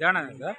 தியானம் சார்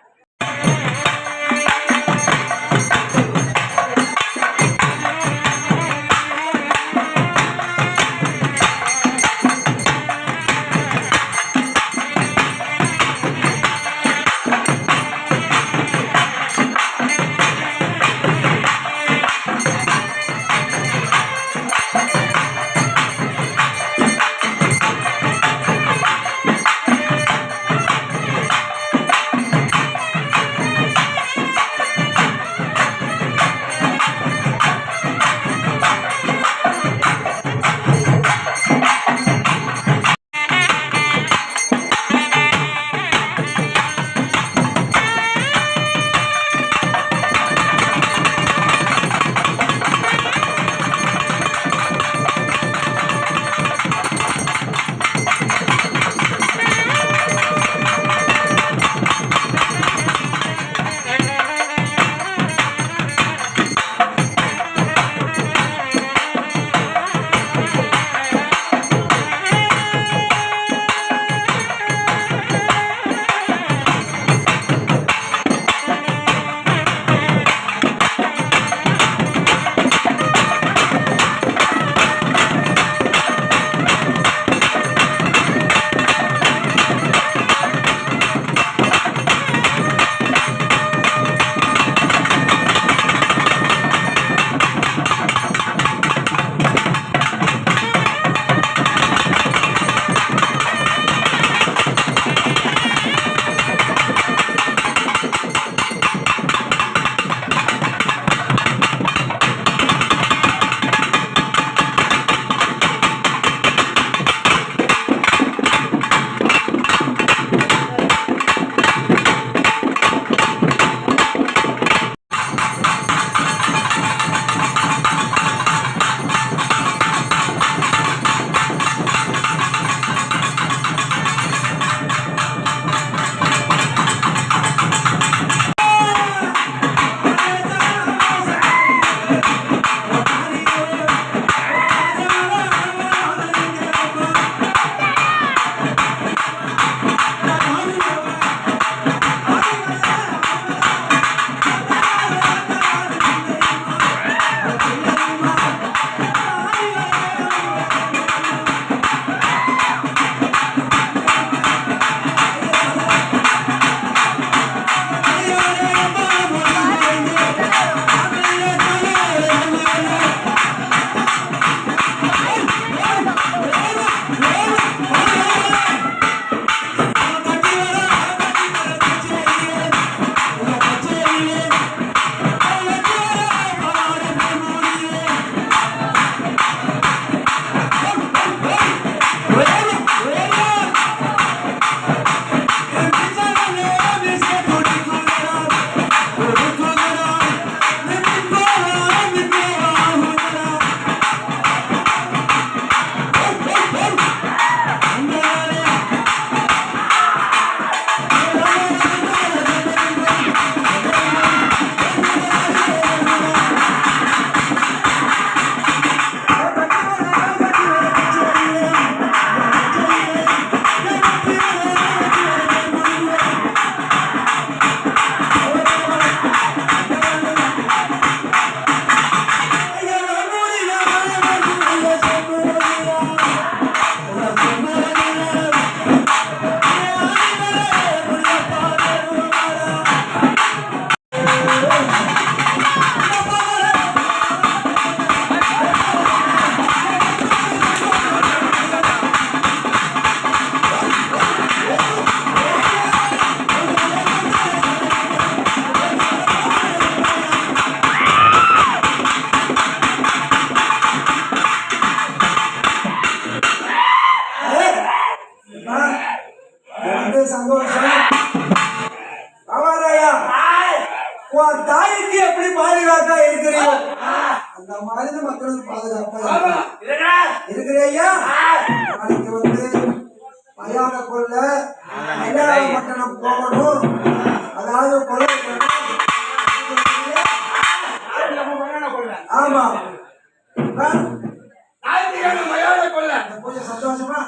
பூஜை சந்தோஷமா.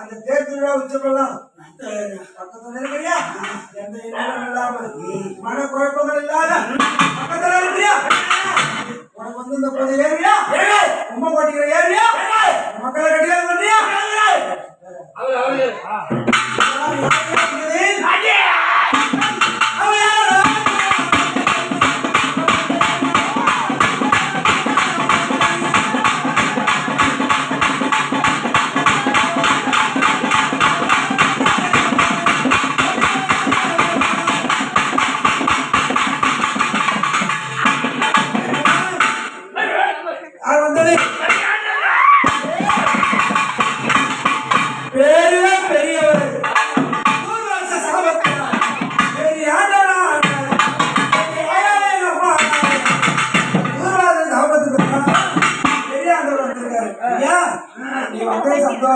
அந்த தேர்தல் உச்சமெல்லாம் பக்கத்துல இருக்கிறியா? எந்த இன்னமும் இல்லாம மன குழப்பங்கள் இல்லாத பக்கத்துல இருக்கிறியா? உனக்கு வந்து இந்த பொது ஏரியா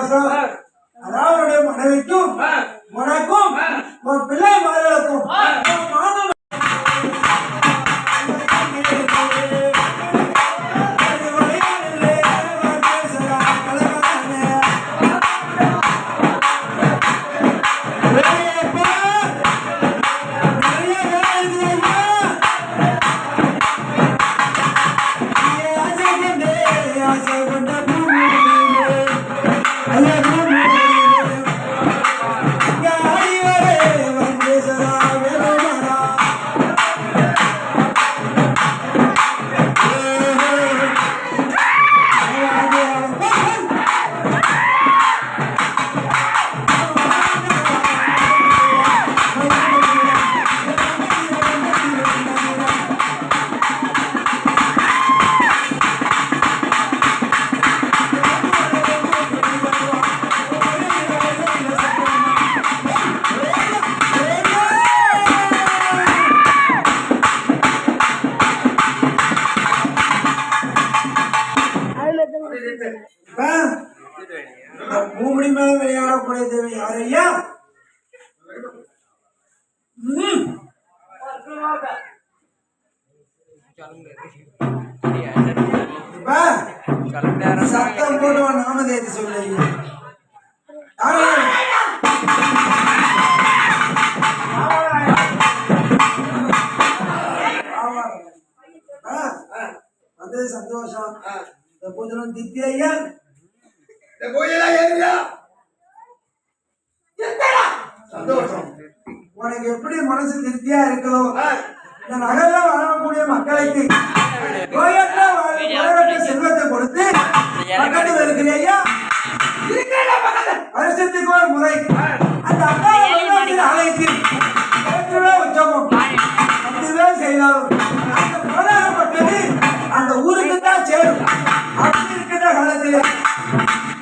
சந்தோஷம். அதாவது மனைவிக்கும் சத்தம் போட்டு நாமதேதி சொல்லி வந்தது சந்தோஷம். இந்த பூஜனம் தித்தி ஐயா சந்தோஷம் உனக்கு எப்படி மனசு திருப்தியா இருக்குதோ இந்த நகர்ல வாழக்கூடிய மக்களுக்கு நோயற்ற வாழ்~ நோயற்ற செல்வத்தை கொடுத்து பக்கத்துல இருக்கிற வருஷத்துக்கு ஒரு முறை அந்த அக்கா ஆலயத்தில் உற்சவம். அதுவே செய்தாலும் அந்த போராடப்பட்டது அந்த ஊருக்கு தான் சேரும். அப்படி இருக்கின்ற காலத்தில்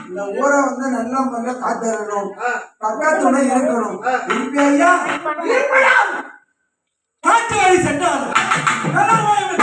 இந்த ஊரை வந்து நல்ல முறையில் காத்திரணும். பக்கத்துணை இருக்கணும். இருப்பே ஐயா? காற்று வழி சென்றால் நலமயம்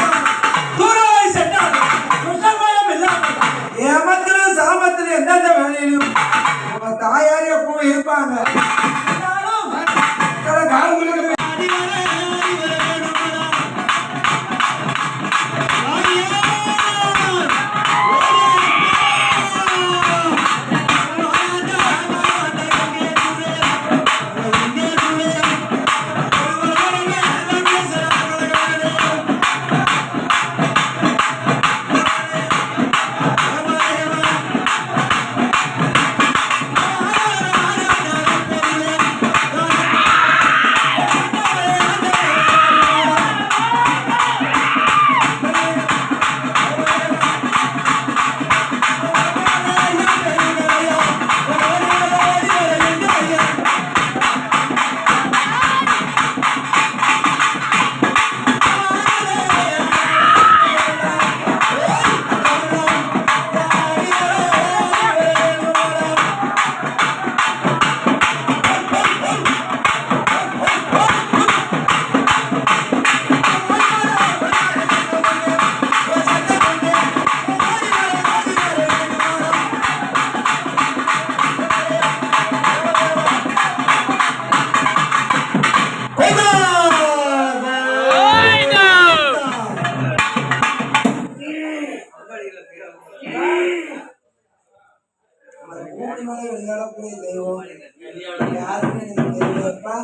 யாருன்னு எனக்கு தெரியலப்பா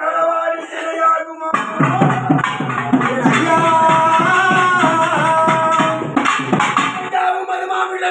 களவாடி சிறையாகுமா ஐயா கஞ்சாவும் மதுமாவிட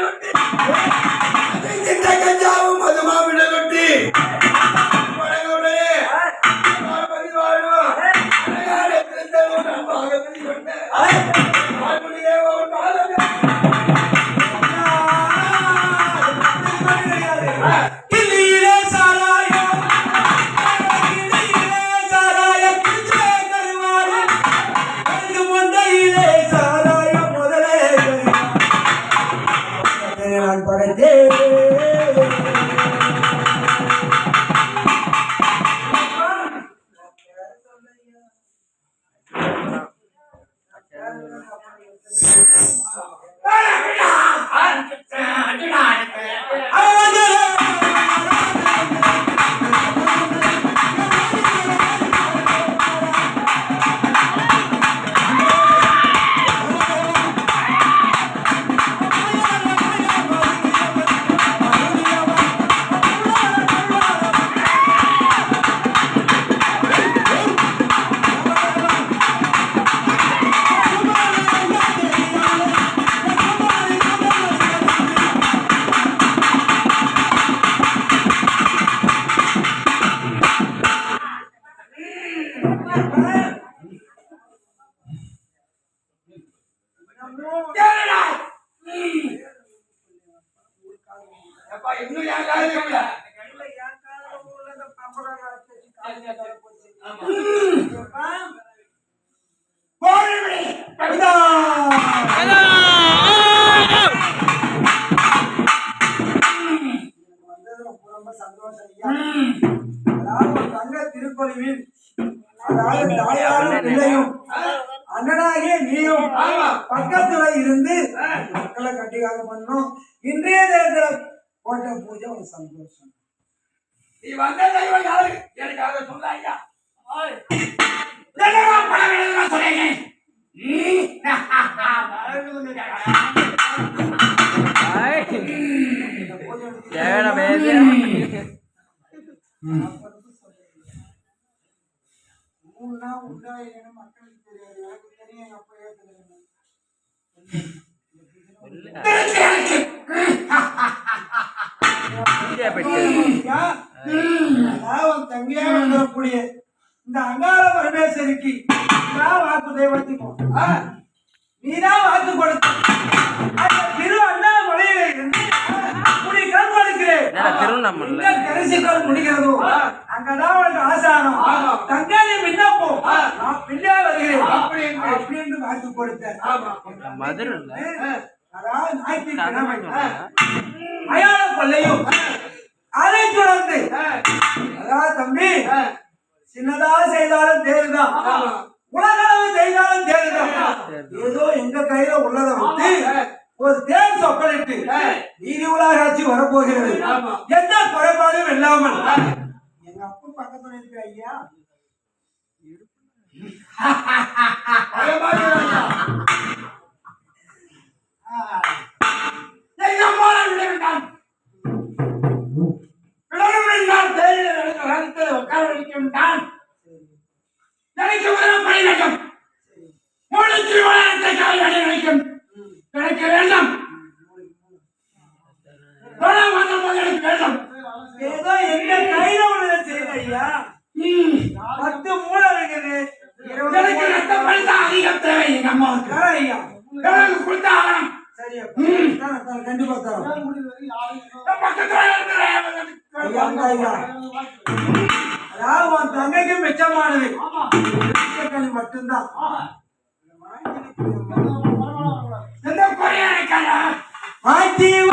ரொம்ப சந்தோஷம் ஐயா அதாவது தாயாரும் பிள்ளையும் அண்ணனாகிய நீயும் ஆமா. பக்கத்துல இருந்து மக்களை கட்டிக்காக பண்ணும் இன்றைய நேரத்துல போட்ட பூஜை ஒரு சந்தோஷம் நீ வந்த தெய்வம் யாரு? எனக்காக சொன்னீங்க? ಬಂದು ಆ திருவண்ணாமலை முடிகிறதோ? அங்கதான் உனக்கு ஆசானம். தங்காளி விண்ணப்பம். நான் பிள்ளை வருகிறேன். வாக்கு கொடுத்தேன். மதுரை அதாவது ஞாயிற்றுக்கிழமை கொள்ளையும் அதை தொடர்ந்து. அதாவது தம்பி. சின்னதா செய்தாலும் தேடுதான் ஆமா. உலகளவு செய்தாலும் தேடுதான் ஏதோ எங்க கையில உள்ளதை வச்சு ஒரு தேர் சொப்பனிட்டு நீதி உலகாட்சி வரப்போகிறது ஆமா. எந்த குறைபாடும் இல்லாமல் எங்க அப்பா பக்கத்துல இருக்கு ஐயா உட்கார வைக்க வேண்டாம். எனக்கு உதவி பண்ண வேண்டும். மூளைக்கு வளரத்தை கால் அடைய வைக்கும். ஆட்சி வரமுறையா,